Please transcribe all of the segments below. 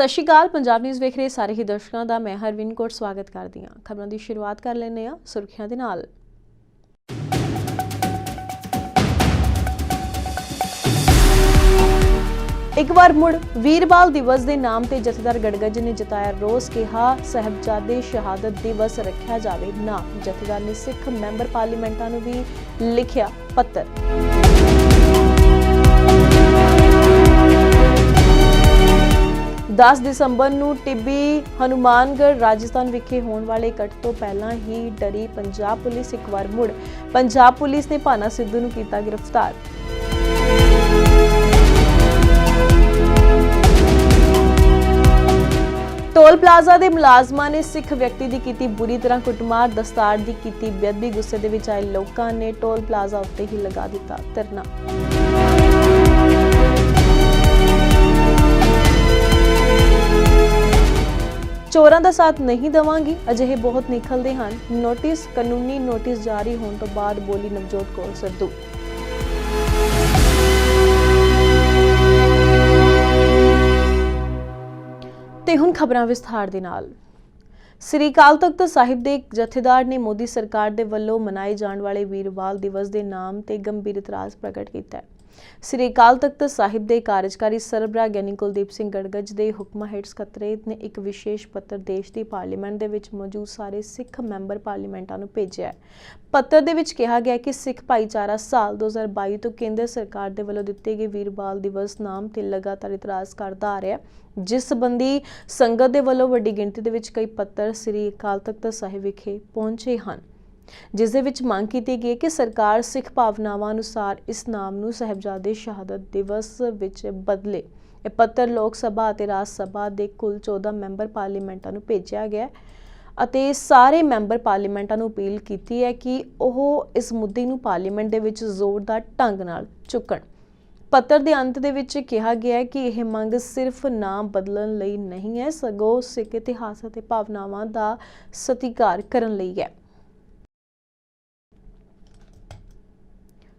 ਸਤਿ ਸ਼੍ਰੀ ਅਕਾਲ, ਪੰਜਾਬ ਨਿਊਜ਼ ਵੇਖ ਰਹੇ ਸਾਰੇ ਹੀ ਦਰਸ਼ਕਾਂ ਦਾ, ਮੈਂ ਹਰਵਿੰਦ ਕੌਰ ਸਵਾਗਤ ਕਰਦੀ ਹਾਂ। ਖਬਰਾਂ ਦੀ ਸ਼ੁਰੂਆਤ ਕਰ ਲੈਂਦੇ ਹਾਂ, ਸੁਰਖੀਆਂ ਦੇ ਨਾਲ। ਇੱਕ ਵਾਰ ਮੁੜ ਵੀਰਬਾਲ ਦਿਵਸ ਦੇ ਨਾਮ ਤੇ ਜਥੇਦਾਰ ਗੜਗੜ ਨੇ ਜਤਾਇਆ ਰੋਸ, ਕਿਹਾ ਸਹਿਬਜ਼ਾਦੇ ਸ਼ਹਾਦਤ ਦਿਵਸ ਰੱਖਿਆ ਜਾਵੇ ਨਾ। ਜਥੇਦਾਰ ਨੇ ਸਿੱਖ ਮੈਂਬਰ ਪਾਰਲੀਮੈਂਟਾਂ ਨੂੰ ਵੀ ਲਿਖਿਆ ਪੱਤਰ। 10 ਦਸੰਬਰ ਨੂੰ ਟਿੱਬੀ ਹਨੂਮਾਨਗੜ੍ਹ ਰਾਜਸਥਾਨ ਵਿਖੇ ਹੋਣ ਵਾਲੇ ਇਕੱਠ ਤੋਂ ਪਹਿਲਾਂ ਹੀ ਡਰੀ ਪੰਜਾਬ ਪੁਲਿਸ ਇੱਕ ਵਾਰ ਮੁੜ। ਪੰਜਾਬ ਪੁਲਿਸ ਨੇ ਭਾਨਾ ਸਿੱਧੂ ਨੂੰ ਕੀਤਾ ਗ੍ਰਿਫਤਾਰ। ਟੋਲ ਪਲਾਜ਼ਾ ਦੇ ਮੁਲਾਜ਼ਮਾਂ ਨੇ ਸਿੱਖ ਵਿਅਕਤੀ ਦੀ ਕੀਤੀ ਬੁਰੀ ਤਰ੍ਹਾਂ ਕੁੱਟਮਾਰ, ਦਸਤਾਰ ਦੀ ਕੀਤੀ ਬੇਅਦਬੀ ਗੁੱਸੇ ਦੇ ਵਿੱਚ ਆਏ ਲੋਕਾਂ ਨੇ ਟੋਲ ਪਲਾਜ਼ਾ ਉੱਤੇ ਹੀ ਲਗਾ ਦਿੱਤਾ ਧਰਨਾ। ਚੋਰਾਂ ਦਾ ਸਾਥ ਨਹੀਂ ਦਵਾਂਗੀ। ਅਜਿਹੇ ਬਹੁਤ ਨਿਕਲਦੇ ਹਨ। ਨੋਟਿਸ, ਕਾਨੂੰਨੀ ਨੋਟਿਸ ਜਾਰੀ ਹੋਣ ਤੋਂ ਬਾਅਦ ਬੋਲੀ ਨਵਜੋਤ ਕੌਰ ਸਿੱਧੂ। ਤੇ ਹੁਣ ਖਬਰਾਂ ਵਿਸਥਾਰ ਦੇ ਨਾਲ। ਸ੍ਰੀ ਅਕਾਲ ਤਖਤ ਸਾਹਿਬ ਦੇ ਜਥੇਦਾਰ ਨੇ ਮੋਦੀ ਸਰਕਾਰ ਦੇ ਵੱਲੋਂ ਮਨਾਏ ਜਾਣ ਵਾਲੇ ਵੀਰਵਾਲ ਦਿਵਸ ਦੇ ਨਾਮ ਤੇ ਗੰਭੀਰ ਇਤਰਾਜ਼ ਪ੍ਰਗਟ ਕੀਤਾ ਹੈ। ਸ੍ਰੀ ਅਕਾਲ ਤਖਤ ਸਾਹਿਬ ਦੇ ਕਾਰਜਕਾਰੀ ਸਰਬਰਾਹ ਗਿਆਨੀ ਕੁਲਦੀਪ ਸਿੰਘ ਗੜਗੜ ਦੇ ਹੁਕਮਾਂ ਹੇਠ ਸਕੱਤਰੇਤ ਨੇ ਇੱਕ ਵਿਸ਼ੇਸ਼ ਪੱਤਰ ਦੇਸ਼ ਦੀ ਪਾਰਲੀਮੈਂਟ ਦੇ ਵਿੱਚ ਮੌਜੂਦ ਸਾਰੇ ਸਿੱਖ ਮੈਂਬਰ ਪਾਰਲੀਮੈਂਟਾਂ ਨੂੰ ਭੇਜਿਆ ਹੈ। ਪੱਤਰ ਦੇ ਵਿੱਚ ਕਿਹਾ ਗਿਆ ਕਿ ਸਿੱਖ ਭਾਈਚਾਰਾ ਸਾਲ 2022 ਤੋਂ ਕੇਂਦਰ ਸਰਕਾਰ ਦੇ ਵੱਲੋਂ ਦਿੱਤੇ ਗਏ ਵੀਰਬਾਲ ਦਿਵਸ ਨਾਮ ਤੇ ਲਗਾਤਾਰ ਇਤਰਾਜ਼ ਕਰਦਾ ਆ ਰਿਹਾ ਜਿਸ ਸੰਬੰਧੀ ਸੰਗਤ ਦੇ ਵੱਲੋਂ ਵੱਡੀ ਗਿਣਤੀ ਦੇ ਵਿੱਚ ਕਈ ਪੱਤਰ ਸ੍ਰੀ ਅਕਾਲ ਤਖਤ ਸਾਹਿਬ ਵਿਖੇ ਪਹੁੰਚੇ ਹਨ। ਜਿਸ ਦੇ ਵਿੱਚ ਮੰਗ ਕੀਤੀ ਗਈ ਕਿ ਸਰਕਾਰ ਸਿੱਖ ਭਾਵਨਾਵਾਂ ਅਨੁਸਾਰ ਇਸ ਨਾਮ ਨੂੰ ਸਹਿਬਜ਼ਾਦੇ ਸ਼ਹਾਦਤ ਦਿਵਸ ਵਿੱਚ ਬਦਲੇ। ਇਹ ਪੱਤਰ ਲੋਕ ਸਭਾ ਅਤੇ ਰਾਜ ਸਭਾ ਦੇ ਕੁੱਲ 14 ਮੈਂਬਰ ਪਾਰਲੀਮੈਂਟਾਂ ਨੂੰ ਭੇਜਿਆ ਗਿਆ ਅਤੇ ਸਾਰੇ ਮੈਂਬਰ ਪਾਰਲੀਮੈਂਟਾਂ ਨੂੰ ਅਪੀਲ ਕੀਤੀ ਹੈ ਕਿ ਉਹ ਇਸ ਮੁੱਦੇ ਨੂੰ ਪਾਰਲੀਮੈਂਟ ਦੇ ਵਿੱਚ ਜ਼ੋਰਦਾਰ ਢੰਗ ਨਾਲ ਚੁੱਕਣ। ਪੱਤਰ ਦੇ ਅੰਤ ਦੇ ਵਿੱਚ ਕਿਹਾ ਗਿਆ ਹੈ ਕਿ ਇਹ ਮੰਗ ਸਿਰਫ ਨਾਮ ਬਦਲਣ ਲਈ ਨਹੀਂ ਹੈ, ਸਗੋਂ ਸਿੱਖ ਇਤਿਹਾਸ ਅਤੇ ਭਾਵਨਾਵਾਂ ਦਾ ਸਤਿਕਾਰ ਕਰਨ ਲਈ ਹੈ।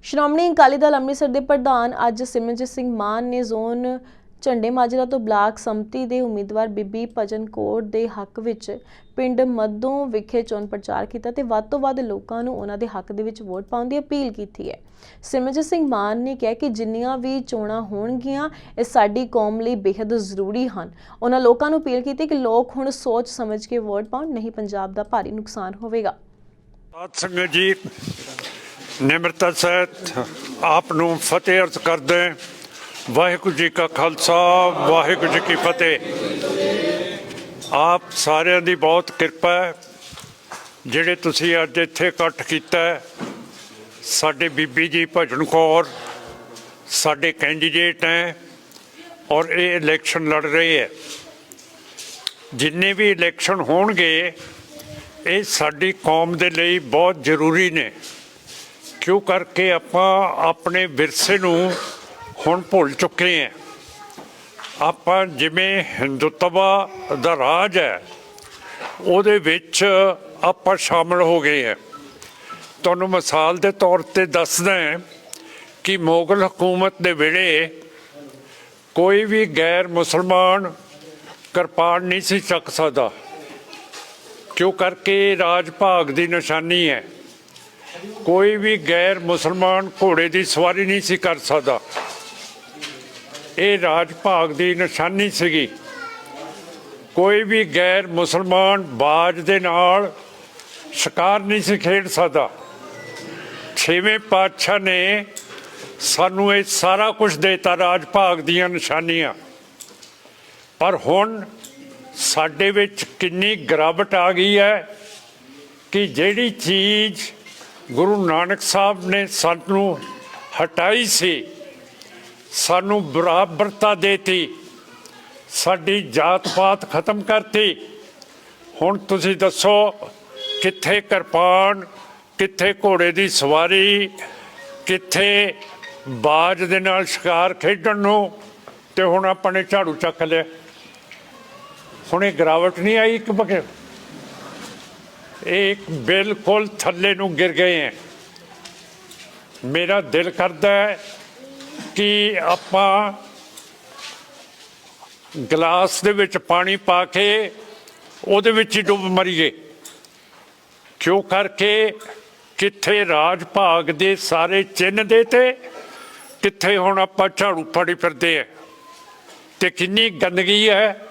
ਸ਼੍ਰੋਮਣੀ ਅਕਾਲੀ ਦਲ ਅੰਮ੍ਰਿਤਸਰ ਦੇ ਪ੍ਰਧਾਨ ਅੱਜ ਸਿਮਰਜੀਤ ਸਿੰਘ ਮਾਨ ਨੇ ਜ਼ੋਨ ਝੰਡੇ ਮਾਜਰਾ ਤੋਂ ਬਲਾਕ ਸੰਮਤੀ ਦੇ ਉਮੀਦਵਾਰ ਬੀਬੀ ਭਜਨ ਕੌਰ ਦੇ ਹੱਕ ਵਿੱਚ ਪਿੰਡ ਮੱਦੋਂ ਵਿਖੇ ਚੋਣ ਪ੍ਰਚਾਰ ਕੀਤਾ ਤੇ ਵੱਧ ਤੋਂ ਵੱਧ ਲੋਕਾਂ ਨੂੰ ਉਹਨਾਂ ਦੇ ਹੱਕ ਦੇ ਵਿੱਚ ਵੋਟ ਪਾਉਣ ਦੀ ਅਪੀਲ ਕੀਤੀ ਹੈ। ਸਿਮਰਜੀਤ ਸਿੰਘ ਮਾਨ ਨੇ ਕਿਹਾ ਕਿ ਜਿੰਨੀਆਂ ਵੀ ਚੋਣਾਂ ਹੋਣਗੀਆਂ, ਇਹ ਸਾਡੀ ਕੌਮ ਲਈ ਬੇहद ਜ਼ਰੂਰੀ ਹਨ। ਉਹਨਾਂ ਲੋਕਾਂ ਨੂੰ ਅਪੀਲ ਕੀਤੀ ਕਿ ਲੋਕ ਹੁਣ ਸੋਚ ਸਮਝ ਕੇ ਵੋਟ ਪਾਉਣ, ਨਹੀਂ ਪੰਜਾਬ ਦਾ ਭਾਰੀ ਨੁਕਸਾਨ ਹੋਵੇਗਾ। ਸਾਧ ਸੰਗਤ ਜੀ। ਨਿਮਰਤਾ ਸਹਿਤ ਆਪ ਨੂੰ ਫਤਿਹ ਅਰਜ਼ ਕਰਦੇ ਵਾਹਿਗੁਰੂ ਜੀ ਕਾ ਖਾਲਸਾ, ਵਾਹਿਗੁਰੂ ਜੀ ਕੀ ਫਤਿਹ। ਆਪ ਸਾਰਿਆਂ ਦੀ ਬਹੁਤ ਕਿਰਪਾ ਹੈ। ਜਿਹੜੇ ਤੁਸੀਂ ਅੱਜ ਇੱਥੇ ਇਕੱਠ ਕੀਤਾ ਸਾਡੇ ਬੀਬੀ ਜੀ ਭਜਨ ਕੌਰ, ਸਾਡੇ ਕੈਂਡੀਡੇਟ ਹੈ ਔਰ ਇਹ ਇਲੈਕਸ਼ਨ ਲੜ ਰਹੇ ਹੈ। ਜਿੰਨੇ ਵੀ ਇਲੈਕਸ਼ਨ ਹੋਣਗੇ, ਇਹ ਸਾਡੀ ਕੌਮ ਦੇ ਲਈ ਬਹੁਤ ਜ਼ਰੂਰੀ ਨੇ। ਕਿਉਂ ਕਰਕੇ ਆਪਾਂ ਆਪਣੇ ਵਿਰਸੇ ਨੂੰ ਹੁਣ ਭੁੱਲ ਚੁੱਕੇ ਹਾਂ? ਆਪਾਂ ਜਿਵੇਂ ਹਿੰਦੁੱਤਵਾ ਦਾ ਰਾਜ ਹੈ, ਉਹਦੇ ਵਿੱਚ ਆਪਾਂ ਸ਼ਾਮਲ ਹੋ ਗਏ ਹਾਂ। ਤੁਹਾਨੂੰ ਮਿਸਾਲ ਦੇ ਤੌਰ ਤੇ ਦੱਸਦਾ ਕਿ ਮੁਗਲ ਹਕੂਮਤ ਦੇ ਵੇਲੇ ਕੋਈ ਵੀ ਗੈਰ ਮੁਸਲਮਾਨ ਕਿਰਪਾਨ ਨਹੀਂ ਸੀ ਚੱਕ ਸਕਦਾ। ਕਿਉਂ ਕਰਕੇ ਰਾਜ ਭਾਗ ਦੀ ਨਿਸ਼ਾਨੀ ਹੈ? ਕੋਈ ਵੀ ਗੈਰ ਮੁਸਲਮਾਨ ਘੋੜੇ ਦੀ ਸਵਾਰੀ ਨਹੀਂ ਸੀ ਕਰ ਸਕਦਾ। ਇਹ ਰਾਜ ਭਾਗ ਦੀ ਨਿਸ਼ਾਨੀ ਸੀਗੀ। ਕੋਈ ਵੀ ਗੈਰ ਮੁਸਲਮਾਨ ਬਾਜ ਦੇ ਨਾਲ ਸ਼ਿਕਾਰ ਨਹੀਂ ਸੀ ਖੇਡ ਸਕਦਾ। ਛੇਵੇਂ ਪਾਤਸ਼ਾਹ ਨੇ ਸਾਨੂੰ ਇਹ ਸਾਰਾ ਕੁਝ ਦੇਤਾ ਰਾਜ ਭਾਗ ਦੀਆਂ ਨਿਸ਼ਾਨੀਆਂ। ਪਰ ਹੁਣ ਸਾਡੇ ਵਿੱਚ ਕਿੰਨੀ ਗਿਰਾਵਟ ਆ ਗਈ ਹੈ ਕਿ ਜਿਹੜੀ ਚੀਜ਼ ਗੁਰੂ ਨਾਨਕ ਸਾਹਿਬ ਨੇ ਸਾਨੂੰ ਹਟਾਈ ਸੀ, ਸਾਨੂੰ ਬਰਾਬਰਤਾ ਦੇਤੀ, ਸਾਡੀ ਜਾਤ ਪਾਤ ਖਤਮ ਕਰਤੀ। ਹੁਣ ਤੁਸੀਂ ਦੱਸੋ, ਕਿੱਥੇ ਕਿਰਪਾਨ, ਕਿੱਥੇ ਘੋੜੇ ਦੀ ਸਵਾਰੀ, ਕਿੱਥੇ ਬਾਜ ਦੇ ਨਾਲ ਸ਼ਿਕਾਰ ਖੇਡਣ ਨੂੰ, ਤੇ ਹੁਣ ਆਪਾਂ ਨੇ ਝਾੜੂ ਚੱਕ ਲਿਆ। ਹੁਣ ਇਹ ਗਿਰਾਵਟ ਨਹੀਂ ਆਈ ਇੱਕ ਬਕੇ ਇਹ ਬਿਲਕੁਲ ਥੱਲੇ ਨੂੰ ਗਿਰ ਗਏ ਹੈ। ਮੇਰਾ ਦਿਲ ਕਰਦਾ ਹੈ ਕਿ ਆਪਾਂ ਗਲਾਸ ਦੇ ਵਿੱਚ ਪਾਣੀ ਪਾ ਕੇ ਉਹਦੇ ਵਿੱਚ ਹੀ ਡੁੱਬ ਮਰੀਏ। ਕਿਉਂ ਕਰਕੇ? ਕਿੱਥੇ ਰਾਜ ਭਾਗ ਦੇ ਸਾਰੇ ਚਿੰਨ੍ਹ ਦੇ ਤੇ, ਕਿੱਥੇ ਹੁਣ ਆਪਾਂ ਝਾੜੂ ਫੜੀ ਫਿਰਦੇ ਆ ਤੇ ਕਿੰਨੀ ਗੰਦਗੀ ਹੈ।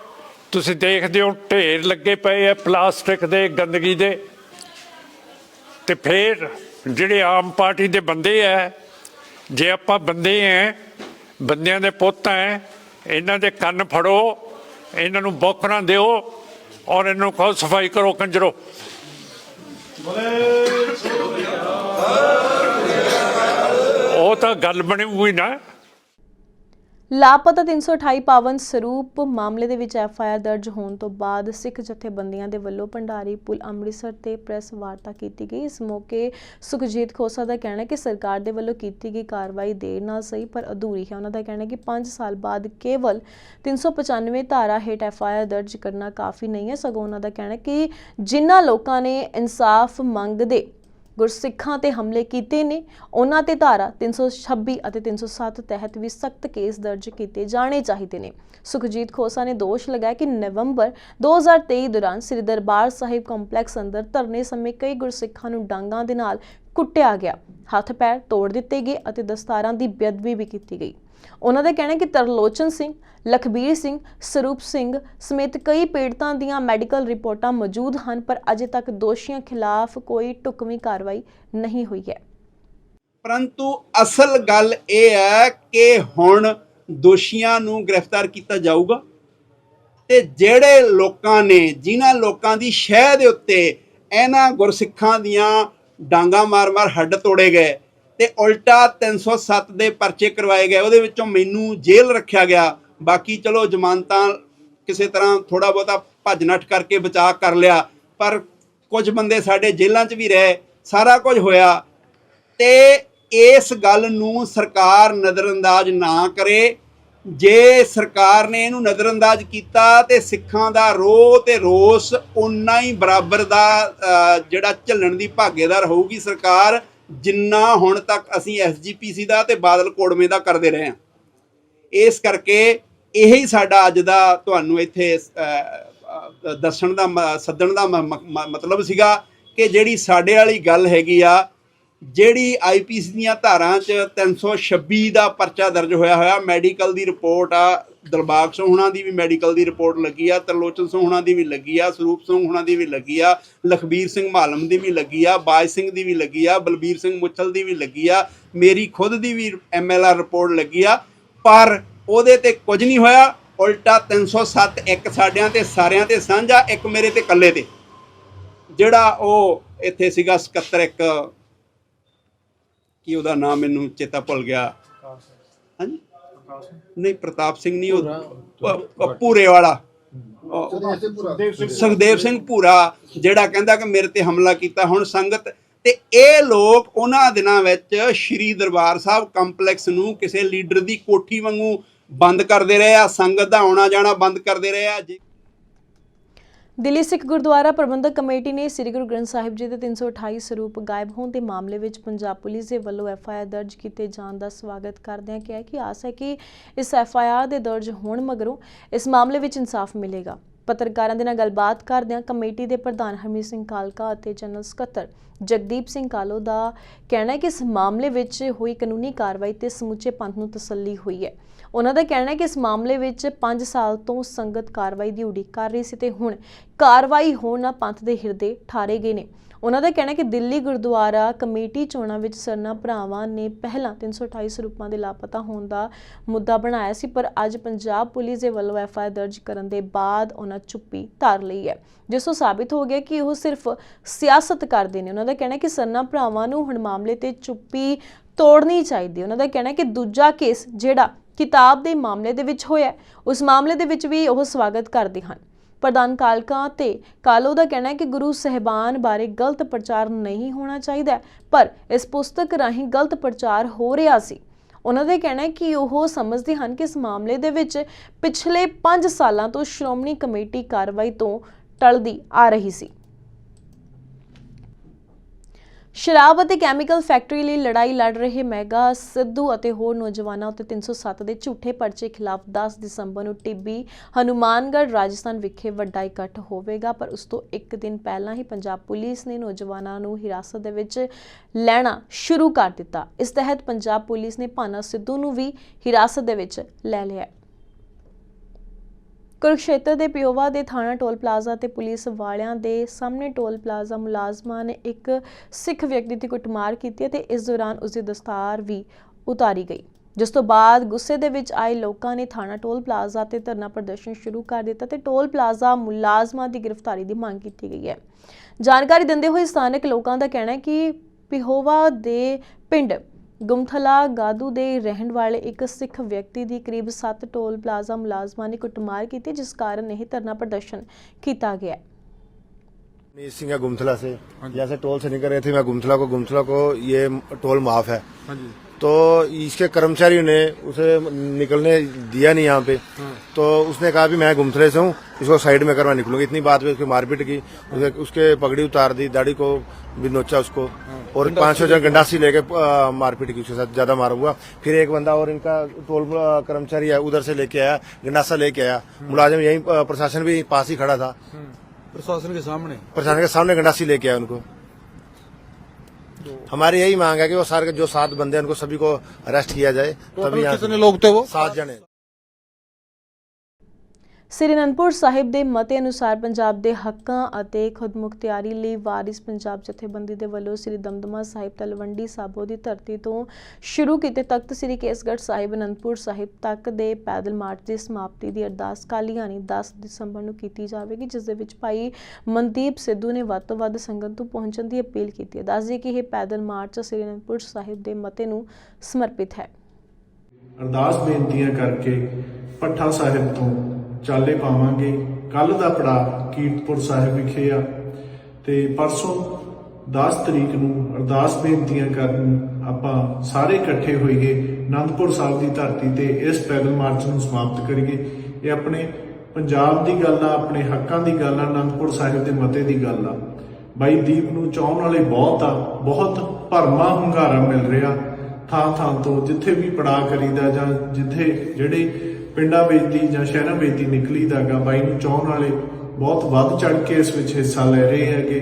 ਤੁਸੀਂ ਦੇਖਦੇ ਹੋ ਢੇਰ ਲੱਗੇ ਪਏ ਆ ਪਲਾਸਟਿਕ ਦੇ, ਗੰਦਗੀ ਦੇ। ਤੇ ਫਿਰ ਜਿਹੜੇ ਆਮ ਪਾਰਟੀ ਦੇ ਬੰਦੇ ਆ, ਜੇ ਆਪਾਂ ਬੰਦੇ ਆ, ਬੰਦਿਆਂ ਦੇ ਪੁੱਤ ਆ, ਇਹਨਾਂ ਦੇ ਕੰਨ ਫੜੋ, ਇਹਨਾਂ ਨੂੰ ਬੋਕਣਾ ਦਿਓ ਔਰ ਇਹਨੂੰ ਨੂੰ ਕਹੋ ਸਫ਼ਾਈ ਕਰੋ, ਕੰਜਰੋ। ਉਹ ਤਾਂ ਗੱਲ ਬਣੀ ਹੋਈ ਨਾ। ਲਾਪਤਾ 328 ਪਾਵਨ ਸਰੂਪ ਮਾਮਲੇ ਦੇ ਵਿੱਚ ਐਫ ਆਈ ਆਰ ਦਰਜ ਹੋਣ ਤੋਂ ਬਾਅਦ ਸਿੱਖ ਜਥੇਬੰਦੀਆਂ ਦੇ ਵੱਲੋਂ ਭੰਡਾਰੀ ਪੁਲ ਅੰਮ੍ਰਿਤਸਰ ਤੇ ਪ੍ਰੈਸ ਵਾਰਤਾ ਕੀਤੀ ਗਈ। ਇਸ ਮੌਕੇ ਸੁਖਜੀਤ ਖੋਸਾ ਦਾ ਕਹਿਣਾ ਹੈ ਕਿ ਸਰਕਾਰ ਦੇ ਵੱਲੋਂ ਕੀਤੀ ਗਈ ਕਾਰਵਾਈ ਦੇਰ ਨਾਲ ਸਹੀ ਪਰ ਅਧੂਰੀ ਹੈ। ਉਹਨਾਂ ਦਾ ਕਹਿਣਾ ਹੈ ਕਿ 5 ਸਾਲ ਬਾਅਦ ਕੇਵਲ 395 ਧਾਰਾ ਹੇਠ ਐਫ ਆਈ ਆਰ ਦਰਜ ਕਰਨਾ ਕਾਫੀ ਨਹੀਂ ਹੈ। ਸਗੋਂ ਉਹਨਾਂ ਦਾ ਕਹਿਣਾ ਹੈ ਕਿ ਜਿਨ੍ਹਾਂ ਲੋਕਾਂ ਨੇ ਇਨਸਾਫ ਮੰਗਦੇ ਗੁਰਸਿੱਖਾਂ ਤੇ ਹਮਲੇ ਕੀਤੇ ਨੇ। ਉਹਨਾਂ ਤੇ ਧਾਰਾ 326 ਅਤੇ 307 ਤਹਿਤ ਵੀ ਸਖਤ ਕੇਸ ਦਰਜ ਕੀਤੇ ਜਾਣੇ ਚਾਹੀਦੇ ਨੇ। ਸੁਖਜੀਤ ਖੋਸਾ ਨੇ ਦੋਸ਼ ਲਗਾਇਆ ਕਿ ਨਵੰਬਰ 2023 ਦੌਰਾਨ ਸ੍ਰੀ ਦਰਬਾਰ ਸਾਹਿਬ ਕੰਪਲੈਕਸ ਅੰਦਰ ਧਰਨੇ ਸਮੇਂ ਕਈ ਗੁਰਸਿੱਖਾਂ ਨੂੰ ਡਾਂਗਾਂ ਦੇ ਨਾਲ ਕੁੱਟਿਆ ਗਿਆ। ਹੱਥ ਪੈਰ ਤੋੜ ਦਿੱਤੇ ਗਏ ਅਤੇ ਦਸਤਾਰਾਂ ਦੀ ਬੇਅਦਬੀ ਵੀ ਕੀਤੀ ਗਈ। ਉਹਨਾਂ ਦਾ ਕਹਿਣਾ ਹੈ ਕਿ ਤਰਲੋਚਨ ਸਿੰਘ, ਲਖਬੀਰ ਸਿੰਘ, ਸਰੂਪ ਸਿੰਘ ਸਮੇਤ ਕਈ ਪੀੜਤਾਂ ਦੀਆਂ ਮੈਡੀਕਲ ਰਿਪੋਰਟਾਂ ਮੌਜੂਦ ਹਨ, ਪਰ ਅਜੇ ਤੱਕ ਦੋਸ਼ੀਆਂ ਖਿਲਾਫ ਕੋਈ ਢੁਕਵੀਂ ਕਾਰਵਾਈ ਨਹੀਂ ਹੋਈ ਹੈ। ਪਰੰਤੂ ਅਸਲ ਗੱਲ ਇਹ ਹੈ ਕਿ ਹੁਣ ਦੋਸ਼ੀਆਂ ਨੂੰ ਗ੍ਰਿਫਤਾਰ ਕੀਤਾ ਜਾਊਗਾ ਤੇ ਜਿਹੜੇ ਲੋਕਾਂ ਨੇ, ਜਿਨ੍ਹਾਂ ਲੋਕਾਂ ਦੀ ਸ਼ਹਿ ਦੇ ਉੱਤੇ ਇਹਨਾਂ ਗੁਰਸਿੱਖਾਂ ਦੀਆਂ ਡਾਂਗਾ ਮਾਰ-ਮਾਰ ਹੱਡ ਤੋੜੇ ਗਏ ਤੇ ਉਲਟਾ 307 ਦੇ ਪਰਚੇ ਕਰਵਾਏ ਗਏ। ਉਹਦੇ ਵਿੱਚੋਂ ਮੈਨੂੰ ਜੇਲ੍ਹ ਰੱਖਿਆ ਗਿਆ। ਬਾਕੀ ਚਲੋ ਜ਼ਮਾਨਤਾਂ ਕਿਸੇ ਤਰ੍ਹਾਂ ਥੋੜਾ ਬਹੁਤਾ ਭੱਜ ਨੱਠ ਕਰਕੇ ਬਚਾਅ ਕਰ ਲਿਆ। ਪਰ ਕੁਝ ਬੰਦੇ ਸਾਡੇ ਜੇਲ੍ਹਾਂ 'ਚ ਵੀ ਰਹੇ। ਸਾਰਾ ਕੁਝ ਹੋਇਆ। ਤੇ ਇਸ ਗੱਲ ਨੂੰ ਸਰਕਾਰ ਨਜ਼ਰਅੰਦਾਜ਼ ਨਾ ਕਰੇ। ਜੇ ਸਰਕਾਰ ਨੇ ਇਹਨੂੰ ਨਜ਼ਰਅੰਦਾਜ਼ ਕੀਤਾ ਤੇ ਸਿੱਖਾਂ ਦਾ ਰੋਹ ਤੇ ਰੋਸ ਉਨਾ ਹੀ ਬਰਾਬਰ ਦਾ ਜਿਹੜਾ ਝੱਲਣ ਦੀ ਭਾਗੇਦਾਰ ਹੋਊਗੀ ਸਰਕਾਰ ਜਿੰਨਾ ਹੁਣ ਤੱਕ ਅਸੀਂ ਐਸਜੀਪੀਸੀ ਦਾ ਤੇ ਬਾਦਲ ਕੋੜਵੇਂ ਦਾ ਕਰਦੇ ਰਹੇ ਹਾਂ। ਇਸ ਕਰਕੇ ਇਹੀ ਸਾਡਾ ਅੱਜ ਦਾ ਤੁਹਾਨੂੰ ਇੱਥੇ ਦੱਸਣ ਦਾ ਮ- ਸੱਦਣ ਦਾ ਮ- ਮਤਲਬ ਸੀਗਾ ਕਿ ਜਿਹੜੀ ਸਾਡੇ ਵਾਲੀ ਗੱਲ ਹੈਗੀ ਆ ਜਿਹੜੀ ਆਈਪੀਸੀ ਦੀਆਂ ਧਾਰਾਂ 'ਚ 326 ਦਾ ਪਰਚਾ ਦਰਜ ਹੋਇਆ ਹੋਇਆ, ਮੈਡੀਕਲ ਦੀ ਰਿਪੋਰਟ ਆ, ਦਿਲਬਾਗ ਸਿੰਘ ਹੁਣਾਂ ਦੀ ਵੀ ਮੈਡੀਕਲ ਦੀ ਰਿਪੋਰਟ ਲੱਗੀ ਆ, ਤਰਲੋਚਨ ਸਿੰਘ ਹੁਣਾਂ ਦੀ ਵੀ ਲੱਗੀ ਆ, ਸਰੂਪ ਸਿੰਘ ਹੁਣਾਂ ਦੀ ਵੀ ਲੱਗੀ ਆ, ਲਖਬੀਰ ਸਿੰਘ ਮਾਲਮ ਦੀ ਵੀ ਲੱਗੀ ਆ, ਬਾਜ ਸਿੰਘ ਦੀ ਵੀ ਲੱਗੀ ਆ, ਬਲਬੀਰ ਸਿੰਘ ਮੁੱਛਲ ਦੀ ਵੀ ਲੱਗੀ ਆ, ਮੇਰੀ ਖੁਦ ਦੀ ਵੀ ਐਮਐਲਆਰ ਰਿਪੋਰਟ ਲੱਗੀ ਆ, ਪਰ ਉਹਦੇ ਤੇ ਕੁਝ ਨਹੀਂ ਹੋਇਆ, ਉਲਟਾ 307 ਇੱਕ ਸਾਡਿਆਂ ਤੇ, ਸਾਰਿਆਂ ਤੇ ਸਾਂਝਾ, ਇੱਕ ਮੇਰੇ ਤੇ ਇਕੱਲੇ ਤੇ। ਜਿਹੜਾ ਉਹ ਇੱਥੇ ਸੀਗਾ ਸਕੱਤਰ ਇੱਕ ਕੀ ਉਹਦਾ ਨਾਮ ਮੈਨੂੰ ਚੇਤਾ ਭੁੱਲ ਗਿਆ। ਹਾਂਜੀ? ਨਹੀਂ ਪ੍ਰਤਾਪ ਸਿੰਘ ਨਹੀਂ ਉਹ ਪ- ਪ- ਭੂਰੇ। ਵਾਲਾ ਸੁਖਦੇਵ ਸਿੰਘ ਭੂਰਾ ਜਿਹੜਾ ਕਹਿੰਦਾ ਕਿ ਮੇਰੇ ਤੇ ਹਮਲਾ ਕੀਤਾ ਹੁਣ ਸੰਗਤ। ਤੇ ਇਹ ਲੋਕ ਉਹਨਾਂ ਦਿਨਾਂ ਵਿੱਚ ਸ਼੍ਰੀ ਦਰਬਾਰ ਸਾਹਿਬ ਕੰਪਲੈਕਸ ਨੂੰ ਕਿਸੇ ਲੀਡਰ ਦੀ ਕੋਠੀ ਵਾਂਗੂ ਬੰਦ ਕਰਦੇ ਰਹੇ ਆ ਸੰਗਤ ਦਾ ਆਉਣਾ ਜਾਣਾ ਬੰਦ ਕਰਦੇ ਰਹੇ ਆ। ਜੇ ਦਿੱਲੀ ਸਿੱਖ ਗੁਰਦੁਆਰਾ ਪ੍ਰਬੰਧਕ ਕਮੇਟੀ ਨੇ ਸ੍ਰੀ ਗੁਰੂ ਗ੍ਰੰਥ ਸਾਹਿਬ ਜੀ ਦੇ 328 ਸਰੂਪ ਗਾਇਬ ਹੋਣ ਦੇ ਮਾਮਲੇ ਵਿੱਚ ਪੰਜਾਬ ਪੁਲਿਸ ਦੇ ਵੱਲੋਂ ਐਫ ਆਈ ਆਰ ਦਰਜ ਕੀਤੇ ਜਾਣ ਦਾ ਸਵਾਗਤ ਕਰਦਿਆਂ ਕਿਹਾ ਕਿ ਆਸ ਹੈ ਕਿ ਇਸ ਐਫ ਆਈ ਆਰ ਦੇ ਦਰਜ ਹੋਣ ਮਗਰੋਂ ਇਸ ਮਾਮਲੇ ਵਿੱਚ ਇਨਸਾਫ ਮਿਲੇਗਾ। ਪੱਤਰਕਾਰਾਂ ਦੇ ਨਾਲ ਗੱਲਬਾਤ ਕਰਦਿਆਂ ਕਮੇਟੀ ਦੇ ਪ੍ਰਧਾਨ ਹਰਮੀਤ ਸਿੰਘ ਕਾਲਕਾ ਅਤੇ ਜਨਰਲ ਸਕੱਤਰ ਜਗਦੀਪ ਸਿੰਘ ਕਾਲੋ ਦਾ ਕਹਿਣਾ ਹੈ ਕਿ ਇਸ ਮਾਮਲੇ ਵਿੱਚ ਹੋਈ ਕਾਨੂੰਨੀ ਕਾਰਵਾਈ ਤੇ ਸਮੁੱਚੇ ਪੰਥ ਨੂੰ ਤਸੱਲੀ ਹੋਈ ਹੈ। ਉਹਨਾਂ ਦਾ ਕਹਿਣਾ ਹੈ ਕਿ ਇਸ ਮਾਮਲੇ ਵਿੱਚ 5 ਸਾਲ ਤੋਂ ਸੰਗਤ ਕਾਰਵਾਈ ਦੀ ਉਡੀਕ ਕਰ ਰਹੀ ਸੀ ਤੇ ਹੁਣ ਕਾਰਵਾਈ ਹੋਣ ਨਾਲ ਪੰਥ ਦੇ ਹਿਰਦੇ ਠਾਰੇ ਗਏ ਨੇ। ਉਹਨਾਂ ਦਾ ਕਹਿਣਾ ਕਿ ਦਿੱਲੀ ਗੁਰਦੁਆਰਾ ਕਮੇਟੀ ਚੋਣਾਂ ਵਿੱਚ ਸਰਨਾ ਭਰਾਵਾਂ ਨੇ ਪਹਿਲਾਂ 328 ਸਰੂਪਾਂ ਦੇ ਲਾਪਤਾ ਹੋਣ ਦਾ ਮੁੱਦਾ ਬਣਾਇਆ ਸੀ, ਪਰ ਅੱਜ ਪੰਜਾਬ ਪੁਲਿਸ ਦੇ ਵੱਲੋਂ ਐਫ ਆਈ ਆਰ ਦਰਜ ਕਰਨ ਦੇ ਬਾਅਦ ਉਹਨਾਂ ਚੁੱਪੀ ਧਾਰ ਲਈ ਹੈ। ਜਿਸ ਤੋਂ ਸਾਬਿਤ ਹੋ ਗਿਆ ਕਿ ਉਹ ਸਿਰਫ ਸਿਆਸਤ ਕਰਦੇ ਨੇ। ਉਹਨਾਂ ਦਾ ਕਹਿਣਾ ਕਿ ਸਰਨਾ ਭਰਾਵਾਂ ਨੂੰ ਹੁਣ ਮਾਮਲੇ ਤੇ ਚੁੱਪੀ ਤੋੜਨੀ ਚਾਹੀਦੀ ਉਹਨਾਂ ਦਾ ਕਹਿਣਾ ਕਿ ਦੂਜਾ ਕੇਸ ਜਿਹੜਾ ਕਿਤਾਬ ਦੇ ਮਾਮਲੇ ਦੇ ਵਿੱਚ ਹੋਇਆ ਉਸ ਮਾਮਲੇ ਦੇ ਵਿੱਚ ਵੀ ਉਹ ਸਵਾਗਤ ਕਰਦੇ ਹਨ। ਪ੍ਰਧਾਨ ਕਾਲਕਾ ਤੇ ਕਾਲੋ ਦਾ ਕਹਿਣਾ ਹੈ ਕਿ ਗੁਰੂ ਸਹਿਬਾਨ ਬਾਰੇ ਗਲਤ ਪ੍ਰਚਾਰ ਨਹੀਂ ਹੋਣਾ ਚਾਹੀਦਾ ਪਰ ਇਸ ਪੁਸਤਕ ਰਾਹੀਂ ਗਲਤ ਪ੍ਰਚਾਰ ਹੋ ਰਿਹਾ ਸੀ। ਉਹਨਾਂ ਦਾ ਕਹਿਣਾ ਹੈ ਕਿ ਉਹ ਸਮਝਦੇ ਹਨ ਕਿ ਇਸ ਮਾਮਲੇ ਦੇ ਵਿੱਚ ਪਿਛਲੇ 5 ਸਾਲਾਂ ਤੋਂ ਸ਼੍ਰੋਮਣੀ ਕਮੇਟੀ ਕਾਰਵਾਈ ਤੋਂ ਟਲਦੀ ਆ ਰਹੀ ਸੀ। ਸ਼ਰਾਬ ਅਤੇ ਕੈਮੀਕਲ ਫੈਕਟਰੀ ਲਈ ਲੜਾਈ ਲੜ ਰਹੇ ਮੈਗਾ, ਸਿੱਧੂ ਅਤੇ ਹੋਰ ਨੌਜਵਾਨਾਂ ਉੱਤੇ 307 ਦੇ ਝੂਠੇ ਪਰਚੇ ਖਿਲਾਫ 10 ਦਸੰਬਰ ਨੂੰ ਟਿੱਬੀ, ਹਨੂਮਾਨਗੜ੍ਹ, ਰਾਜਸਥਾਨ ਵਿਖੇ ਵੱਡਾ ਇਕੱਠ ਹੋਵੇਗਾ, ਪਰ ਉਸ ਤੋਂ ਇੱਕ ਦਿਨ ਪਹਿਲਾਂ ਹੀ ਪੰਜਾਬ ਪੁਲਿਸ ਨੇ ਨੌਜਵਾਨਾਂ ਨੂੰ ਹਿਰਾਸਤ ਦੇ ਵਿੱਚ ਲੈਣਾ ਸ਼ੁਰੂ ਕਰ ਦਿੱਤਾ। ਇਸ ਤਹਿਤ ਪੰਜਾਬ ਪੁਲਿਸ ਨੇ ਭਾਨਾ ਸਿੱਧੂ ਨੂੰ ਵੀ ਹਿਰਾਸਤ ਦੇ ਵਿੱਚ ਲੈ ਲਿਆ। ਕੁਰਕਸ਼ੇਤਰ ਦੇ ਪਿਓਵਾ ਦੇ ਥਾਣਾ ਟੋਲ ਪਲਾਜ਼ਾ ਤੇ ਪੁਲਿਸ ਵਾਲਿਆਂ ਦੇ ਸਾਹਮਣੇ ਟੋਲ ਪਲਾਜ਼ਾ ਮੁਲਾਜ਼ਮਾਂ ਨੇ ਇੱਕ ਸਿੱਖ ਵਿਅਕਤੀ ਦੀ ਕੁੱਟਮਾਰ ਕੀਤੀ ਅਤੇ ਇਸ ਦੌਰਾਨ ਉਸ ਦੀ ਦਸਤਾਰ ਵੀ ਉਤਾਰੀ ਗਈ। ਜਿਸ ਤੋਂ ਬਾਅਦ ਗੁੱਸੇ ਦੇ ਵਿੱਚ ਆਏ ਲੋਕਾਂ ਨੇ ਥਾਣਾ ਟੋਲ ਪਲਾਜ਼ਾ ਤੇ ਧਰਨਾ ਪ੍ਰਦਰਸ਼ਨ ਸ਼ੁਰੂ ਕਰ ਦਿੱਤਾ ਤੇ ਟੋਲ ਪਲਾਜ਼ਾ ਮੁਲਾਜ਼ਮਾਂ ਦੀ ਗ੍ਰਿਫਤਾਰੀ ਦੀ ਮੰਗ ਕੀਤੀ ਗਈ ਹੈ। ਜਾਣਕਾਰੀ ਦਿੰਦੇ ਹੋਏ ਸਥਾਨਕ ਲੋਕਾਂ ਦਾ ਕਹਿਣਾ ਹੈ ਕਿ ਪਿਹੋਵਾ ਦੇ ਪਿੰਡ ਗੁਮਥਲਾ ਗਾਦੂ ਦੇ ਰਹਿਣ ਵਾਲੇ ਇੱਕ ਸਿੱਖ ਵਿਅਕਤੀ ਦੀ ਕਰੀਬ 7 ਟੋਲ ਪਲਾਜ਼ਾ ਮੁਲਾਜ਼ਮਾਂ ਨੇ ਕੁੱਟਮਾਰ ਕੀਤੀ ਜਿਸ ਕਾਰਨ ਇਹ ਧਰਨਾ ਪ੍ਰਦਰਸ਼ਨ ਕੀਤਾ ਗਿਆ ਹੈ। मनीष सिंह है गुमथला से जैसे टोल से निकल रहे थे मैं गुमथला को गुमथला को ये टोल माफ है हाँ जी तो इसके कर्मचारियों ने उसे निकलने दिया नहीं यहाँ पे। तो उसने कहा भी मैं गुमथले से हूँ इसको साइड में करवा निकलूँगी। इतनी बात पे उसकी मारपीट की उसे, उसके पगड़ी उतार दी दाढ़ी को भी नोचा उसको और पाँच सौ जन गंडासी लेके मारपीट की उसके साथ ज़्यादा मार हुआ। फिर एक बंदा और इनका टोल कर्मचारी है उधर से लेके आया गंडासा लेके आया। मुलाजिम यही प्रशासन भी पास ही खड़ा था। प्रशासन के सामने? प्रशासन के सामने गंडासी लेके आया उनको। हमारी यही मांग है कि वो सारे के जो सात बंदे हैं उनको सभी को अरेस्ट किया जाए तभी टोटल यहाँ कितने लोग थे वो सात जने ਸ੍ਰੀ ਅਨੰਦਪੁਰ ਸਾਹਿਬ ਦੇ ਮਤੇ ਅਨੁਸਾਰ ਪੰਜਾਬ ਦੇ ਹੱਕਾਂ ਅਤੇ ਖੁਦਮੁਖਤਿਆਰੀ ਲਈ ਵਾਰਿਸ ਪੰਜਾਬ ਜਥੇਬੰਦੀ ਦੇ ਵੱਲੋਂ ਸ੍ਰੀ ਦਮਦਮਾ ਸਾਹਿਬ ਤਲਵੰਡੀ ਸਾਬੋ ਦੀ ਧਰਤੀ ਤੋਂ ਸ਼ੁਰੂ ਕੀਤੇ ਤਖਤ ਸ੍ਰੀ ਕੇਸਗੜ੍ਹ ਸਾਹਿਬ ਅਨੰਦਪੁਰ ਸਾਹਿਬ ਤੱਕ ਦੇ ਪੈਦਲ ਮਾਰਚ ਦੀ ਸਮਾਪਤੀ ਦੀ ਅਰਦਾਸ ਕੱਲ੍ਹ ਯਾਨੀ 10 ਦਸੰਬਰ ਨੂੰ ਕੀਤੀ ਜਾਵੇਗੀ, ਜਿਸ ਦੇ ਵਿੱਚ ਭਾਈ ਮਨਦੀਪ ਸਿੱਧੂ ਨੇ ਵੱਧ ਤੋਂ ਵੱਧ ਸੰਗਤ ਤੋਂ ਪਹੁੰਚਣ ਦੀ ਅਪੀਲ ਕੀਤੀ ਹੈ। ਦੱਸਦੇ ਕਿ ਇਹ ਪੈਦਲ ਮਾਰਚ ਸ੍ਰੀ ਅਨੰਦਪੁਰ ਸਾਹਿਬ ਦੇ ਮਤੇ ਨੂੰ ਸਮਰਪਿਤ ਹੈ। ਅਰਦਾਸ ਬੇਨਤੀਆਂ ਕਰਕੇ ਪੱਠਾ ਸਾਹਿਬ ਤੋਂ ਚਾਲੇ ਪਾਵਾਂਗੇ। ਕੱਲ ਦਾ ਪੜਾ ਕੀਰਤਪੁਰ ਸਾਹਿਬ ਵਿਖੇ ਆ। ਤੇ ਪਰਸੋਂ 10 ਤਰੀਕ ਨੂੰ ਅਰਦਾਸ ਬੇਨਤੀਆਂ ਕਰਨ ਆਪਾਂ ਸਾਰੇ ਇਕੱਠੇ ਹੋਈਏ, ਅਨੰਦਪੁਰ ਸਾਹਿਬ ਦੀ ਧਰਤੀ ਤੇ ਇਸ ਪੈਦਲ ਮਾਰਚ ਨੂੰ ਸਮਾਪਤ ਕਰੀਏ। ਇਹ ਆਪਣੇ ਪੰਜਾਬ ਦੀ ਗੱਲ ਆ, ਆਪਣੇ ਹੱਕਾਂ ਦੀ ਗੱਲ ਆ, ਅਨੰਦਪੁਰ ਸਾਹਿਬ ਦੇ ਮਤੇ ਦੀ ਗੱਲ ਆ। ਬਾਈ ਦੀਪ ਨੂੰ ਚਾਹਣ ਵਾਲੇ ਬਹੁਤ ਆ, ਬਹੁਤ ਭਰਮਾ ਹੁੰਗਾਰਾ ਮਿਲ ਰਿਹਾ। ਥਾਂ ਥਾਂ ਤੋਂ ਜਿੱਥੇ ਵੀ ਪੜਾ ਕਰੀਦਾ ਜਾਂ ਜਿੱਥੇ ਜਿਹੜੇ ਪਿੰਡਾਂ ਵਿੱਚ ਦੀ ਜਾਂ ਸ਼ਹਿਰਾਂ ਵਿੱਚ ਦੀ ਨਿਕਲੀ ਨਿਕਲੀਦਾਗਾ ਬਾਈ ਨੂੰ ਚਾਹਣ ਵਾਲੇ ਬਹੁਤ ਵੱਧ ਚੜ ਕੇ ਇਸ ਵਿੱਚ ਹਿੱਸਾ ਲੈ ਰਹੇ ਹੈਗੇ।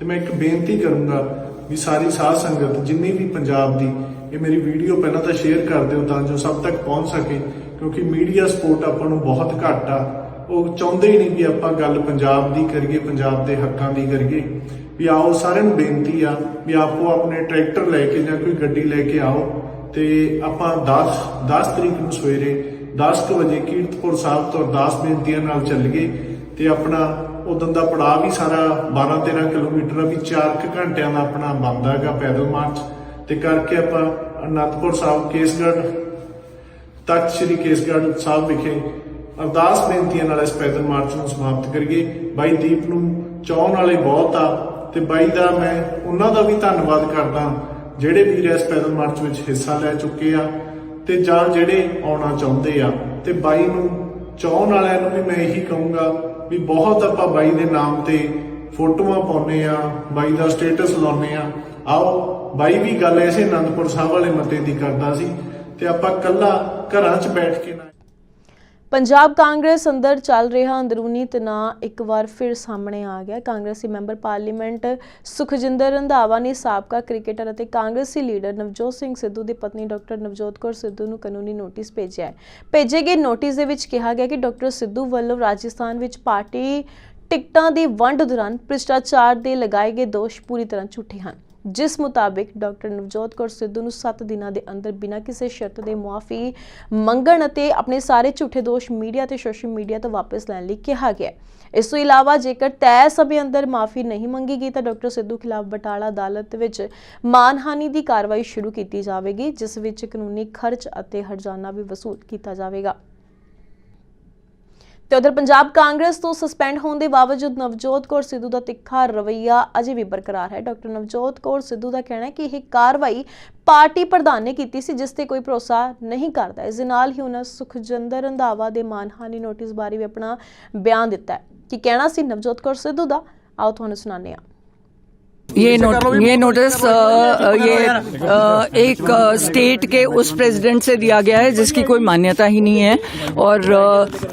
ਤੇ ਮੈਂ ਇੱਕ ਬੇਨਤੀ ਕਰੂੰਗਾ ਵੀ ਸਾਰੀ ਸਾਧ ਸੰਗਤ, ਜਿੰਨੀ ਵੀ ਪੰਜਾਬ ਦੀ, ਇਹ ਮੇਰੀ ਵੀਡੀਓ ਪਹਿਲਾਂ ਤਾਂ ਸ਼ੇਅਰ ਕਰ ਦਿਓ ਤਾਂ ਜੋ ਸਭ ਤੱਕ ਪਹੁੰਚ ਸਕੇ, ਕਿਉਂਕਿ ਮੀਡੀਆ ਸਪੋਰਟ ਆਪਾਂ ਨੂੰ ਬਹੁਤ ਘੱਟ ਆ। ਉਹ ਚਾਹੁੰਦੇ ਹੀ ਨਹੀਂ ਵੀ ਆਪਾਂ ਗੱਲ ਪੰਜਾਬ ਦੀ ਕਰੀਏ, ਪੰਜਾਬ ਦੇ ਹੱਕਾਂ ਦੀ ਕਰੀਏ। ਵੀ ਆਓ ਸਾਰਿਆਂ ਨੂੰ ਬੇਨਤੀ ਆ ਵੀ ਆਪੋ ਆਪਣੇ ਟਰੈਕਟਰ ਲੈ ਕੇ ਜਾਂ ਕੋਈ ਗੱਡੀ ਲੈ ਕੇ ਆਓ ਤੇ ਆਪਾਂ 10 10 ਤਰੀਕ ਨੂੰ ਸਵੇਰੇ 10 ਕੁ ਵਜੇ ਕੀਰਤਪੁਰ ਸਾਹਿਬ ਤੋਂ ਅਰਦਾਸ ਬੇਨਤੀਆਂ ਨਾਲ ਚੱਲੀਏ ਤੇ ਆਪਣਾ ਉਦੋਂ ਦਾ ਪੜਾਅ ਵੀ ਸਾਰਾ 12 13 ਕਿਲੋਮੀਟਰ ਆ, ਵੀ 4 ਕੁ ਘੰਟਿਆਂ ਦਾ ਆਪਣਾ ਬਣਦਾ ਹੈਗਾ ਪੈਦਲ ਮਾਰਚ। ਤੇ ਕਰਕੇ ਆਪਾਂ ਅਨੰਦਪੁਰ ਸਾਹਿਬ ਕੇਸਗੜ੍ਹ, ਤਖਤ ਸ੍ਰੀ ਕੇਸਗੜ੍ਹ ਸਾਹਿਬ ਵਿਖੇ ਅਰਦਾਸ ਬੇਨਤੀਆਂ ਨਾਲ ਇਸ ਪੈਦਲ ਮਾਰਚ ਨੂੰ ਸਮਾਪਤ ਕਰੀਏ। ਬਾਈ ਦੀਪ ਨੂੰ ਚਾਹਣ ਵਾਲੇ ਬਹੁਤ ਆ ਤੇ ਬਾਈ ਦਾ ਮੈਂ ਉਹਨਾਂ ਦਾ ਵੀ ਧੰਨਵਾਦ ਕਰਦਾ, ਜਿਹੜੇ ਵੀਰ ਇਸ ਪੈਦਲ ਮਾਰਚ ਵਿੱਚ ਹਿੱਸਾ ਲੈ ਚੁੱਕੇ ਆ। ਤੇ ਜਾਂ ਜਿਹੜੇ ਆਉਣਾ ਚਾਹੁੰਦੇ ਆ, ਤੇ ਬਾਈ ਨੂੰ ਚਾਹਣ ਵਾਲਿਆਂ ਨੂੰ ਵੀ ਮੈਂ ਇਹੀ ਕਹੂੰਗਾ ਵੀ ਬਹੁਤ ਆਪਾਂ ਬਾਈ ਦੇ ਨਾਮ ਤੇ ਫੋਟੋਆਂ ਪਾਉਨੇ ਆ, ਬਾਈ ਦਾ ਸਟੇਟਸ ਲਾਉਨੇ ਆ। ਆਓ, ਬਾਈ ਵੀ ਗੱਲ ਐਸੇ ਅਨੰਦਪੁਰ ਸਾਹਿਬ ਵਾਲੇ ਮਤੇ ਦੀ ਕਰਦਾ ਸੀ, ਤੇ ਆਪਾਂ ਕੱਲਾ ਘਰਾਂ 'ਚ ਬੈਠ ਕੇ ਨਾ ਪੰਜਾਬ ਕਾਂਗਰਸ ਅੰਦਰ ਚੱਲ ਰਿਹਾ ਅੰਦਰੂਨੀ ਤਣਾਅ ਇੱਕ ਵਾਰ ਫਿਰ ਸਾਹਮਣੇ ਆ ਗਿਆ। ਕਾਂਗਰਸੀ ਮੈਂਬਰ ਪਾਰਲੀਮੈਂਟ ਸੁਖਜਿੰਦਰ ਰੰਧਾਵਾ ਨੇ ਸਾਬਕਾ ਕ੍ਰਿਕਟਰ ਅਤੇ ਕਾਂਗਰਸੀ ਲੀਡਰ ਨਵਜੋਤ ਸਿੰਘ ਸਿੱਧੂ ਦੀ ਪਤਨੀ ਡਾਕਟਰ ਨਵਜੋਤ ਕੌਰ ਸਿੱਧੂ ਨੂੰ ਕਾਨੂੰਨੀ ਨੋਟਿਸ ਭੇਜਿਆ ਹੈ। ਭੇਜੇ ਗਏ ਨੋਟਿਸ ਦੇ ਵਿੱਚ ਕਿਹਾ ਗਿਆ ਕਿ ਡਾਕਟਰ ਸਿੱਧੂ ਵੱਲੋਂ ਰਾਜਸਥਾਨ ਵਿੱਚ ਪਾਰਟੀ ਟਿਕਟਾਂ ਦੀ ਵੰਡ ਦੌਰਾਨ ਭ੍ਰਿਸ਼ਟਾਚਾਰ ਦੇ ਲਗਾਏ ਗਏ ਦੋਸ਼ ਪੂਰੀ ਤਰ੍ਹਾਂ ਝੂਠੇ ਹਨ। ਜਿਸ ਮੁਤਾਬਿਕ ਡਾਕਟਰ ਨਵਜੋਤ ਕੌਰ ਸਿੱਧੂ ਨੂੰ 7 ਦਿਨਾਂ ਦੇ ਅੰਦਰ ਬਿਨਾਂ ਕਿਸੇ ਸ਼ਰਤ ਦੇ ਮੁਆਫੀ ਮੰਗਣ ਅਤੇ ਆਪਣੇ ਸਾਰੇ ਝੂਠੇ ਦੋਸ਼ ਮੀਡੀਆ ਤੇ ਸੋਸ਼ਲ ਮੀਡੀਆ ਤੋਂ ਵਾਪਸ ਲੈਣ ਲਈ ਕਿਹਾ ਗਿਆ ਇਸ ਤੋਂ ਇਲਾਵਾ ਜੇਕਰ ਤੈਅ ਸਮੇਂ ਅੰਦਰ ਮਾਫੀ ਨਹੀਂ ਮੰਗੀ ਗਈ ਤਾਂ ਡਾਕਟਰ ਸਿੱਧੂ ਖਿਲਾਫ ਬਟਾਲਾ ਅਦਾਲਤ ਵਿੱਚ ਮਾਨਹਾਨੀ ਦੀ ਕਾਰਵਾਈ ਸ਼ੁਰੂ ਕੀਤੀ ਜਾਵੇਗੀ, ਜਿਸ ਵਿੱਚ ਕਾਨੂੰਨੀ ਖਰਚ ਅਤੇ ਹਰਜਾਨਾ ਵੀ ਵਸੂਲ ਕੀਤਾ ਜਾਵੇਗਾ। ਤੇ ਉਧਰ ਪੰਜਾਬ ਕਾਂਗਰਸ ਤੋਂ ਸਸਪੈਂਡ ਹੋਣ ਦੇ ਬਾਵਜੂਦ ਨਵਜੋਤ ਕੌਰ ਸਿੱਧੂ ਦਾ ਤਿੱਖਾ ਰਵੱਈਆ ਅਜੇ ਵੀ ਬਰਕਰਾਰ ਹੈ। ਡਾਕਟਰ ਨਵਜੋਤ ਕੌਰ ਸਿੱਧੂ ਦਾ ਕਹਿਣਾ ਹੈ ਕਿ ਇਹ ਕਾਰਵਾਈ ਪਾਰਟੀ ਪ੍ਰਧਾਨ ਨੇ ਕੀਤੀ ਸੀ, ਜਿਸ ਤੇ ਕੋਈ ਭਰੋਸਾ ਨਹੀਂ ਕਰਦਾ। ਇਸ ਦੇ ਨਾਲ ਹੀ ਉਹਨਾਂ ਸੁਖਜਿੰਦਰ ਰੰਧਾਵਾ ਦੇ ਮਾਨਹਾਨੀ ਨੋਟਿਸ ਬਾਰੇ ਵੀ ਆਪਣਾ ਬਿਆਨ ਦਿੱਤਾ ਹੈ। ਕਿ ਕਹਿਣਾ ਸੀ ਨਵਜੋਤ ਕੌਰ ਸਿੱਧੂ ਦਾ? ਆਓ ਤੁਹਾਨੂੰ ਸੁਣਾਉਂਦੇ ਹਾਂ। ये नोट ये नोटिस ये एक स्टेट के उस प्रेसिडेंट से दिया गया है जिसकी कोई मान्यता ही नहीं है। और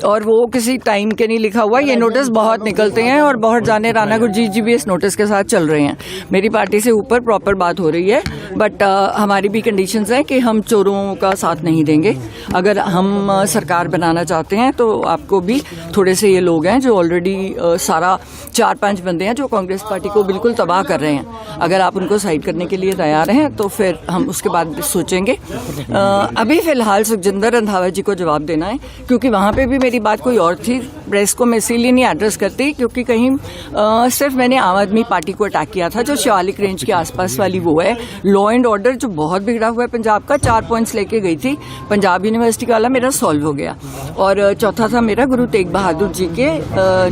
और वो किसी टाइम के नहीं लिखा हुआ ये नोटिस बहुत निकलते हैं और बहुत जाने राना गुरजीत जी भी इस नोटिस के साथ चल रहे हैं। मेरी पार्टी से ऊपर प्रॉपर बात हो रही है बट हमारी भी कंडीशंस हैं कि हम चोरों का साथ नहीं देंगे। अगर हम सरकार बनाना चाहते हैं तो आपको भी थोड़े से ये लोग हैं जो ऑलरेडी सारा चार पाँच बंदे हैं जो कांग्रेस पार्टी को बिल्कुल तबाह कर रहे हैं। अगर आप उनको साइड करने के लिए तैयार हैं तो फिर हम उसके बाद सोचेंगे। अ, अभी फ़िलहाल सुखजिंदर रंधावा जी को जवाब देना है क्योंकि वहाँ पे भी मेरी बात कोई और थी। प्रेस को मैं इसीलिए नहीं एड्रेस करती क्योंकि कहीं अ, सिर्फ़ मैंने आम आदमी पार्टी को अटैक किया था जो शिवालिक रेंज के आसपास वाली वो है। लॉ एंड ऑर्डर जो बहुत बिगड़ा हुआ है पंजाब का चार पॉइंट्स लेके गई थी। पंजाब यूनिवर्सिटी वाला मेरा सॉल्व हो गया। और चौथा था मेरा गुरु तेग बहादुर जी के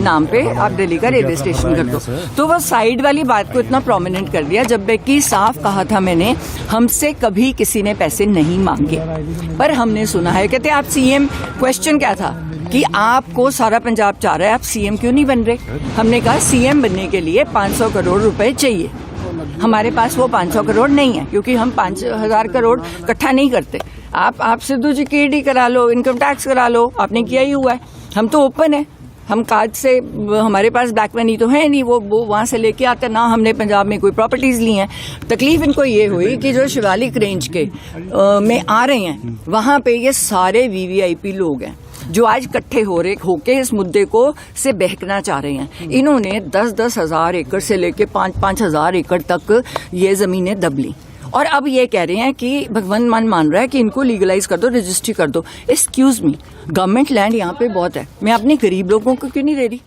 नाम पे आप दिल्ली का रेलवे स्टेशन कर दो। तो वो साइड वाली बात को इतना प्रोमिनेंट कर दिया। जब कि साफ़ कहा था मैंने, हमसे कभी किसी ने पैसे नहीं मांगे। पर हमने सुना है, कहते आप सीएम क्वेश्चन क्या था? कि आपको सारा पंजाब चाह रहा है, आप सीएम क्यों नहीं बन रहे? हमने कहा सीएम बनने के लिए 500 करोड़ रुपए चाहिए। हमारे पास वो 500 करोड़ नहीं है, क्योंकि हम पाँच हज़ार करोड़ इकट्ठा नहीं करते। आप आप सिद्धू जी की ईडी करा लो इनकम टैक्स करा लो, आपने किया ही हुआ है। हम तो ओपन है। हम कार्ड से हमारे पास ब्लैक मनी तो है नहीं वो वो वहाँ से लेके आते ना हमने पंजाब में कोई प्रॉपर्टीज़ ली हैं। तकलीफ़ इनको ये हुई कि जो शिवालिक रेंज के अ, में आ रहे हैं वहाँ पे ये सारे वीवीआईपी लोग हैं जो आज इकट्ठे हो रहे होके इस मुद्दे को से बहकना चाह रहे हैं। इन्होंने दस दस हज़ार एकड़ से लेके पाँच पाँच हज़ार एकड़ तक ये जमीनें दब ली। और अब ये कह रहे हैं कि भगवंत मान मान रहा है कि इनको लीगलाइज कर दो रजिस्ट्री कर दो एक्सक्यूज मी गवर्नमेंट लैंड यहाँ पे बहुत है मैं अपने गरीब लोगों को क्यों नहीं दे रही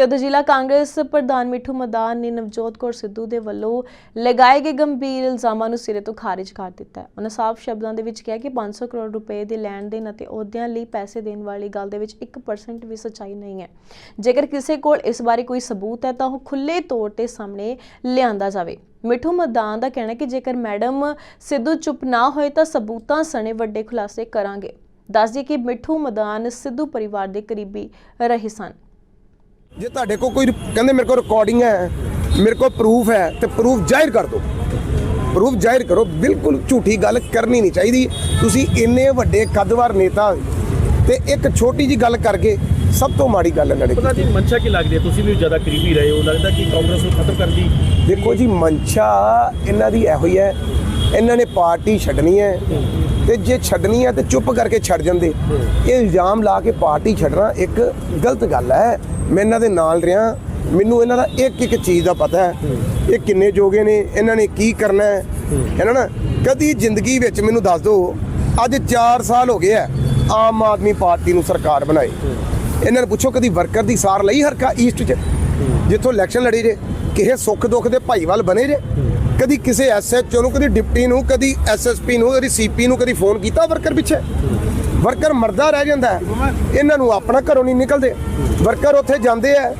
ਤੇ ਉਧਰ ਜ਼ਿਲ੍ਹਾ ਕਾਂਗਰਸ ਪ੍ਰਧਾਨ ਮਿੱਠੂ ਮਦਾਨ ਨੇ ਨਵਜੋਤ ਕੌਰ ਸਿੱਧੂ ਦੇ ਵੱਲੋਂ ਲਗਾਏ ਗਏ ਗੰਭੀਰ ਇਲਜ਼ਾਮਾਂ ਨੂੰ ਸਿਰੇ ਤੋਂ ਖਾਰਜ ਕਰ ਦਿੱਤਾ ਹੈ। ਉਹਨਾਂ ਸਾਫ਼ ਸ਼ਬਦਾਂ ਦੇ ਵਿੱਚ ਕਿਹਾ ਕਿ 500 ਕਰੋੜ ਰੁਪਏ ਦੇ ਲੈਣ ਦੇਣ ਅਤੇ ਅਹੁਦਿਆਂ ਲਈ ਪੈਸੇ ਦੇਣ ਵਾਲੀ ਗੱਲ ਦੇ ਵਿੱਚ 1% ਵੀ ਸੱਚਾਈ ਨਹੀਂ ਹੈ। ਜੇਕਰ ਕਿਸੇ ਕੋਲ ਇਸ ਬਾਰੇ ਕੋਈ ਸਬੂਤ ਹੈ ਤਾਂ ਉਹ ਖੁੱਲੇ ਤੌਰ ਤੇ ਸਾਹਮਣੇ ਲਿਆਂਦਾ ਜਾਵੇ। ਮਿੱਠੂ ਮਦਾਨ ਦਾ ਕਹਿਣਾ ਕਿ ਜੇਕਰ ਮੈਡਮ ਸਿੱਧੂ ਚੁੱਪ ਨਾ ਹੋਏ ਤਾਂ ਸਬੂਤਾਂ ਸਣੇ ਵੱਡੇ ਖੁਲਾਸੇ ਕਰਾਂਗੇ। ਦੱਸ ਦਈਏ ਕਿ ਮਿੱਠੂ ਮਦਾਨ ਸਿੱਧੂ ਪਰਿਵਾਰ ਦੇ ਕਰੀਬੀ ਰਹੇ ਸਨ। ਜੇ ਤੁਹਾਡੇ ਕੋਲ ਕੋਈ ਕਹਿੰਦੇ ਮੇਰੇ ਕੋਲ ਰਿਕਾਰਡਿੰਗ ਹੈ ਮੇਰੇ ਕੋਲ ਪ੍ਰੂਫ ਹੈ ਤੇ ਪ੍ਰੂਫ ਜ਼ਾਹਿਰ ਕਰ ਦਿਓ ਪ੍ਰੂਫ ਜ਼ਾਹਿਰ ਕਰੋ ਬਿਲਕੁਲ ਝੂਠੀ ਗੱਲ ਕਰਨੀ ਨਹੀਂ ਚਾਹੀਦੀ। ਤੁਸੀਂ ਇੰਨੇ ਵੱਡੇ ਕਦਵਰ ਨੇਤਾ ਤੇ ਇੱਕ ਛੋਟੀ ਜੀ ਗੱਲ ਕਰਕੇ ਸਭ ਤੋਂ ਮਾੜੀ ਗੱਲ ਇਹਨਾਂ ਨੇ ਪਤਾ ਨਹੀਂ ਮਨਸ਼ਾ ਕੀ ਲੱਗਦੀ ਹੈ? ਤੁਸੀਂ ਵੀ ਜ਼ਿਆਦਾ ਕਰੀਬੀ ਰਹੇ ਹੋ ਲੱਗਦਾ ਕਿ ਕਾਂਗਰਸ ਨੂੰ ਖਤਮ ਕਰਨ ਦੀ ਦੇਖੋ ਜੀ ਮਨਸ਼ਾ ਇਹਨਾਂ ਦੀ ਇਹੋ ਹੀ ਹੈ। ਇਹਨਾਂ ਨੇ ਪਾਰਟੀ ਛੱਡਣੀ ਹੈ। ਤੇ ਜੇ ਛੱਡਣੀ ਹੈ ਤੇ ਚੁੱਪ ਕਰਕੇ ਛੱਡ ਜਾਂਦੇ। ਇਹ ਇਲਜ਼ਾਮ ਲਾ ਕੇ ਪਾਰਟੀ ਛੱਡਣਾ ਇੱਕ ਗਲਤ ਗੱਲ ਹੈ। ਮੈਂ ਇਹਨਾਂ ਦੇ ਨਾਲ ਰਿਹਾ। ਮੈਨੂੰ ਇਹਨਾਂ ਦਾ ਇੱਕ ਇੱਕ ਚੀਜ਼ ਦਾ ਪਤਾ ਹੈ। ਇਹ ਕਿੰਨੇ ਜੋਗੇ ਨੇ, ਇਹਨਾਂ ਨੇ ਕੀ ਕਰਨਾ ਹੈ। ਇਹਨਾਂ ਨਾ ਕਦੀ ਜ਼ਿੰਦਗੀ ਵਿੱਚ ਮੈਨੂੰ ਦੱਸ ਦਿਓ ਅੱਜ 4 ਸਾਲ ਹੋ ਗਏ ਆ ਆਮ ਆਦਮੀ ਪਾਰਟੀ ਨੂੰ ਸਰਕਾਰ ਬਣਾਏ ਇਹਨਾਂ ਨੂੰ ਪੁੱਛੋ, ਕਦੀ ਵਰਕਰ ਦੀ ਸਾਰ ਲਈ ਹਰਕਾ ਈਸਟ 'ਚ? ਜਿੱਥੋਂ ਇਲੈਕਸ਼ਨ ਲੜੀ ਜੇ, ਕਿਸੇ ਸੁੱਖ ਦੁੱਖ ਦੇ ਭਾਈਵਾਲ ਬਣੇ ਜੇ? ਕਦੀ ਕਿਸੇ ਐਸਐਚਓ ਨੂੰ, ਕਦੀ ਡਿਪਟੀ ਨੂੰ, ਕਦੀ ਐਸਐਸਪੀ ਨੂੰ, ਕਦੀ ਸੀਪੀ ਨੂੰ ਕਦੀ ਫੋਨ ਕੀਤਾ ਵਰਕਰ ਪਿੱਛੇ? ਵਰਕਰ ਮਰਦਾ ਰਹਿ ਜਾਂਦਾ ਇਹਨਾਂ ਨੂੰ ਆਪਣਾ ਘਰੋਂ ਨਹੀਂ ਨਿਕਲਦੇ। ਵਰਕਰ ਉੱਥੇ ਜਾਂਦੇ ਆ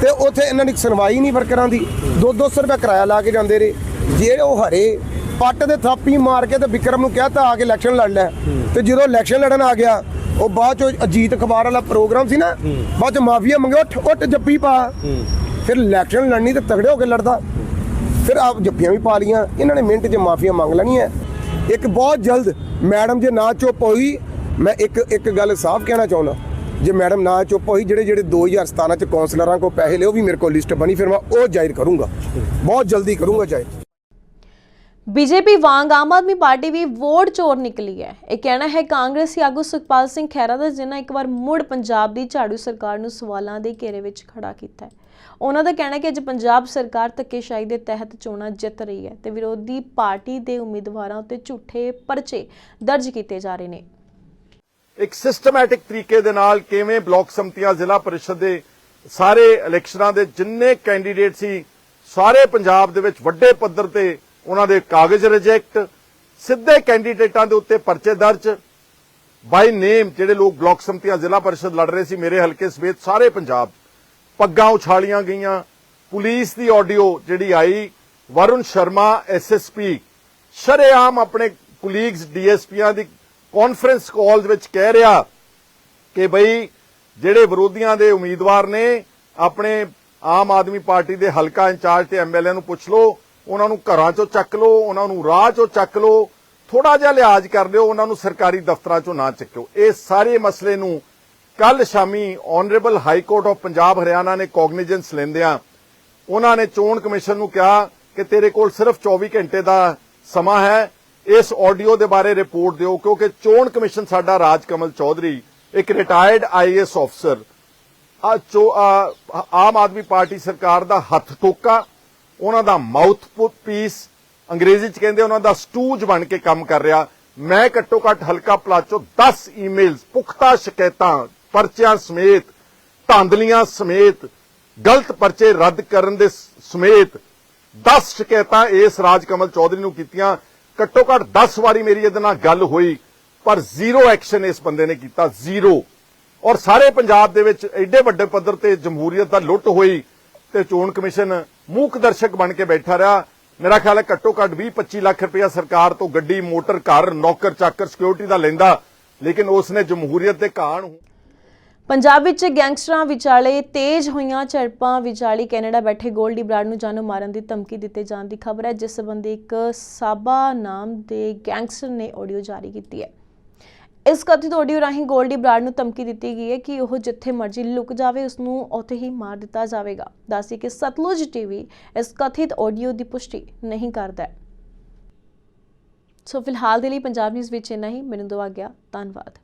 ਤੇ ਉੱਥੇ ਇਹਨਾਂ ਦੀ ਸੁਣਵਾਈ ਨਹੀਂ ਵਰਕਰਾਂ ਦੀ। 2-200 ਰੁਪਏ ਕਿਰਾਇਆ ਲਾ ਕੇ ਜਾਂਦੇ ਰਹੇ ਜੇ ਉਹ ਹਰੇ, ਪੱਟ ਦੇ ਥਾਪੀ ਮਾਰ ਕੇ ਤੇ ਵਿਕਰਮ ਨੂੰ ਕਹਿਤਾ ਆ ਕੇ ਇਲੈਕਸ਼ਨ ਲੜ ਲੈ। ਤੇ ਜਦੋਂ ਇਲੈਕਸ਼ਨ ਲੜਨ ਆ ਗਿਆ, ਉਹ ਬਾਅਦ ਚੋਂ ਅਜੀਤ ਅਖਬਾਰ ਵਾਲਾ ਪ੍ਰੋਗਰਾਮ ਸੀ ਨਾ, ਬਾਅਦ ਚ ਮਾਫੀਆ ਮੰਗਿਆ ਉੱਠ ਉੱਠ ਜੱਫੀ ਪਾ। ਫਿਰ ਇਲੈਕਸ਼ਨ ਲੜਨੀ ਤੇ ਤਗੜੇ ਹੋ ਕੇ ਲੜਦਾ। ਫਿਰ ਆਪ ਜੱਪੀਆਂ ਵੀ ਪਾ ਲੀਆਂ ਇਹਨਾਂ ਨੇ ਮਿੰਟ 'ਚ ਮਾਫੀਆ ਮੰਗ ਲੈਣੀ ਹੈ ਇੱਕ ਬਹੁਤ ਜਲਦ ਮੈਡਮ ਜੇ ਨਾ ਚੁੱਪ ਹੋਈ ਮੈਂ ਇੱਕ ਇੱਕ ਗੱਲ ਸਾਫ਼ ਕਹਿਣਾ ਚਾਹੁੰਦਾ, ਜੇ ਮੈਡਮ ਨਾ ਚੁੱਪ ਹੋਈ, ਜਿਹੜੇ ਜਿਹੜੇ 2017 ਚ ਕੌਂਸਲਰਾਂ ਕੋ ਪੈਸੇ ਲਏ ਵੀ ਮੇਰੇ ਕੋਲ ਲਿਸਟ ਬਣੀ, ਫਿਰ ਮੈਂ ਉਹ ਜ਼ਾਹਿਰ ਕਰੂੰਗਾ। ਬਹੁਤ ਜਲਦੀ ਕਰੂੰਗਾ ਜ਼ਾਹਿਰ। ਬੀਜੇਪੀ ਵਾਂਗ ਆਮ ਆਦਮੀ ਪਾਰਟੀ ਵੀ ਵੋਟ ਚੋਰ ਨਿਕਲੀ ਹੈ। ਇਹ ਕਹਿਣਾ ਹੈ, ਕਾਂਗਰਸੀ ਆਗੂ ਸੁਖਪਾਲ ਸਿੰਘ ਖਹਿਰਾ ਦਾ, ਜਿਨ੍ਹਾਂ ਇੱਕ ਵਾਰ ਮੁੜ ਪੰਜਾਬ ਦੀ ਝਾੜੂ ਸਰਕਾਰ ਨੂੰ ਸਵਾਲਾਂ ਦੇ ਘੇਰੇ ਵਿੱਚ ਖੜਾ ਕੀਤਾ ਹੈ। ਉਹਨਾਂ ਦਾ ਕਹਿਣਾ ਹੈ ਕਿ ਅੱਜ ਪੰਜਾਬ ਸਰਕਾਰ ਧੱਕੇਸ਼ਾਹੀ ਦੇ ਤਹਿਤ ਚੋਣਾਂ ਜਿੱਤ ਰਹੀ ਹੈ ਤੇ ਵਿਰੋਧੀ ਪਾਰਟੀ ਦੇ ਉਮੀਦਵਾਰਾਂ ਉੱਤੇ ਝੂਠੇ ਪਰਚੇ ਦਰਜ ਕੀਤੇ ਜਾ ਰਹੇ ਨੇ। ਇੱਕ ਸਿਸਟਮੈਟਿਕ ਤਰੀਕੇ ਦੇ ਨਾਲ ਕਿਵੇਂ ਬਲਾਕ ਸੰਮਤੀਆਂ ਜ਼ਿਲ੍ਹਾ ਪਰਿਸ਼ਦ ਦੇ ਸਾਰੇ ਇਲੈਕਸ਼ਨਾਂ ਦੇ ਜਿੰਨੇ ਕੈਂਡੀਡੇਟ ਸੀ, ਸਾਰੇ ਪੰਜਾਬ ਦੇ ਵਿੱਚ ਵੱਡੇ ਪੱਧਰ ਤੇ ਉਹਨਾਂ ਦੇ ਕਾਗਜ਼ ਰਿਜੈਕਟ ਸਿੱਧੇ ਕੈਂਡੀਡੇਟਾਂ ਦੇ ਉੱਤੇ ਪਰਚੇ ਦਰਜ। ਬਾਈ ਨੇਮ ਜਿਹੜੇ ਲੋਕ ਬਲਾਕ ਸੰਮਤੀਆਂ ਜ਼ਿਲ੍ਹਾ ਪਰਿਸ਼ਦ ਲੜ ਰਹੇ ਸੀ, ਮੇਰੇ ਹਲਕੇ ਸਮੇਤ ਸਾਰੇ ਪੰਜਾਬ। ਪੱਗਾਂ ਉਛਾਲੀਆਂ ਗਈਆਂ। ਪੁਲਿਸ ਦੀ ਆਡੀਓ ਜਿਹੜੀ ਆਈ, ਵਰੁਣ ਸ਼ਰਮਾ ਐਸਐਸਪੀ ਸ਼ਰੇਆਮ ਆਪਣੇ ਕੁਲੀਗਸ ਡੀਐਸਪੀਆਂ ਦੀ ਕਾਨਫਰੰਸ ਕਾਲ ਦੇ ਵਿੱਚ ਕਹਿ ਰਿਹਾ ਕਿ ਬਈ ਜਿਹੜੇ ਵਿਰੋਧੀਆਂ ਦੇ ਉਮੀਦਵਾਰ ਨੇ, ਆਪਣੇ ਆਮ ਆਦਮੀ ਪਾਰਟੀ ਦੇ ਹਲਕਾ ਇੰਚਾਰਜ ਤੇ ਐਮਐਲਏ ਨੂੰ ਪੁੱਛ ਲਓ, ਉਹਨਾਂ ਨੂੰ ਘਰਾਂ ਚੋਂ ਚੱਕ ਲਓ, ਉਹਨਾਂ ਨੂੰ ਰਾਹ ਚੋਂ ਚੱਕ ਲਓ ਥੋੜਾ ਜਿਹਾ ਲਿਹਾਜ਼ ਕਰ ਲਿਓ, ਉਹਨਾਂ ਨੂੰ ਸਰਕਾਰੀ ਦਫ਼ਤਰਾਂ ਚੋਂ ਨਾ ਚੱਕਿਓ। ਇਹ ਸਾਰੇ ਮਸਲੇ ਨੂੰ ਕੱਲ ਸ਼ਾਮੀ honourable high court of Punjab Haryana ਨੇ ਕੌਗਨੀਜੈਂਸ ਲੈਂਦਿਆਂ ਉਹਨਾਂ ਨੇ ਚੋਣ ਕਮਿਸ਼ਨ ਨੂੰ ਕਿਹਾ ਕਿ ਤੇਰੇ ਕੋਲ ਸਿਰਫ 24 ਘੰਟੇ ਦਾ ਸਮਾਂ ਹੈ ਇਸ ਆਡੀਓ ਦੇ ਬਾਰੇ ਰਿਪੋਰਟ ਦਿਓ, ਕਿਉਂਕਿ ਚੋਣ ਕਮਿਸ਼ਨ ਸਾਡਾ ਰਾਜ ਕਮਲ ਚੌਧਰੀ, ਇੱਕ ਰਿਟਾਇਰਡ ਆਈਏਐਸ ਅਫਸਰ ਆਮ ਆਦਮੀ ਪਾਰਟੀ ਸਰਕਾਰ ਦਾ ਹੱਥ ਟੋਕਾ, ਉਹਨਾਂ ਦਾ ਮਾਊਥ ਪੀਸ ਅੰਗਰੇਜ਼ੀ ਚ ਕਹਿੰਦੇ ਉਹਨਾਂ ਦਾ ਸਟੂਜ ਬਣ ਕੇ ਕੰਮ ਕਰ ਰਿਹਾ। ਮੈਂ ਘੱਟੋ ਘੱਟ ਹਲਕਾ ਪਲਾਚੋ 10 ਈਮੇਲਸ ਪੁਖਤਾ ਸ਼ਿਕਾਇਤਾਂ, ਪਰਚਿਆਂ ਸਮੇਤ, ਧਾਂਦਲੀਆਂ ਸਮੇਤ, ਗਲਤ ਪਰਚੇ ਰੱਦ ਕਰਨ ਦੇ ਸਮੇਤ 10 ਸ਼ਿਕਾਇਤਾਂ ਇਸ ਰਾਜ ਕਮਲ ਚੌਧਰੀ ਨੂੰ ਕੀਤੀਆਂ। ਘੱਟੋ ਘੱਟ 10 ਵਾਰੀ ਮੇਰੀ ਇਹਦੇ ਨਾਲ ਗੱਲ ਹੋਈ, ਪਰ ਜ਼ੀਰੋ ਐਕਸ਼ਨ ਇਸ ਬੰਦੇ ਨੇ ਕੀਤਾ, ਜ਼ੀਰੋ। ਔਰ ਸਾਰੇ ਪੰਜਾਬ ਦੇ ਵਿੱਚ ਐਡੇ ਵੱਡੇ ਪੱਧਰ ਤੇ ਜਮਹੂਰੀਅਤ ਦਾ ਲੁੱਟ ਹੋਈ ਤੇ ਚੋਣ ਕਮਿਸ਼ਨ ਮੂਕ ਦਰਸ਼ਕ ਬਣ ਕੇ ਬੈਠਾ ਰਿਹਾ। ਮੇਰਾ ਖਿਆਲ ਹੈ ਘੱਟੋ ਘੱਟ 20 25 ਲੱਖ ਰੁਪਇਆ ਸਰਕਾਰ ਤੋਂ ਗੱਡੀ, ਮੋਟਰ, ਘਰ, ਨੌਕਰ, ਚਾਕਰ ਸਿਕਿਉਰਿਟੀ ਦਾ ਲੈਂਦਾ, ਲੇਕਿਨ ਉਸ ਨੇ ਜਮਹੂਰੀਅਤ ਦੇ ਕਾਣ ਪੰਜਾਬ ਵਿੱਚ ਗੈਂਗਸਟਰਾਂ ਵਿਚਾਲੇ ਤੇਜ਼ ਹੋਈਆਂ ਝੜਪਾਂ। ਵਿਚਾਲੇ ਕੈਨੇਡਾ ਬੈਠੇ ਗੋਲਡੀ ਬਰਾੜ ਨੂੰ ਜਾਨੋਂ ਮਾਰਨ ਦੀ ਧਮਕੀ ਦਿੱਤੇ ਜਾਣ ਦੀ ਖਬਰ ਹੈ, ਜਿਸ ਸੰਬੰਧੀ ਇੱਕ ਸਾਬਾ ਨਾਮ ਦੇ ਗੈਂਗਸਟਰ ਨੇ ਆਡੀਓ ਜਾਰੀ ਕੀਤੀ ਹੈ। ਇਸ ਕਥਿਤ ਆਡੀਓ ਰਾਹੀਂ ਗੋਲਡੀ ਬਰਾੜ ਨੂੰ ਧਮਕੀ ਦਿੱਤੀ ਗਈ ਹੈ ਕਿ ਉਹ ਜਿੱਥੇ ਮਰਜ਼ੀ ਲੁਕ ਜਾਵੇ ਉਸ ਨੂੰ ਉੱਥੇ ਹੀ ਮਾਰ ਦਿੱਤਾ ਜਾਵੇਗਾ। ਦੱਸੀ ਕਿ ਸਤਲੁਜ ਟੀਵੀ ਇਸ ਕਥਿਤ ਆਡੀਓ ਦੀ ਪੁਸ਼ਟੀ ਨਹੀਂ ਕਰਦਾ ਸੋ ਫਿਲਹਾਲ ਦੇ ਲਈ ਪੰਜਾਬ ਨਿਊਜ਼ ਵਿੱਚ ਇੰਨਾ ਹੀ। ਮੈਨੂੰ ਦਵਾ ਗਿਆ ਧੰਨਵਾਦ।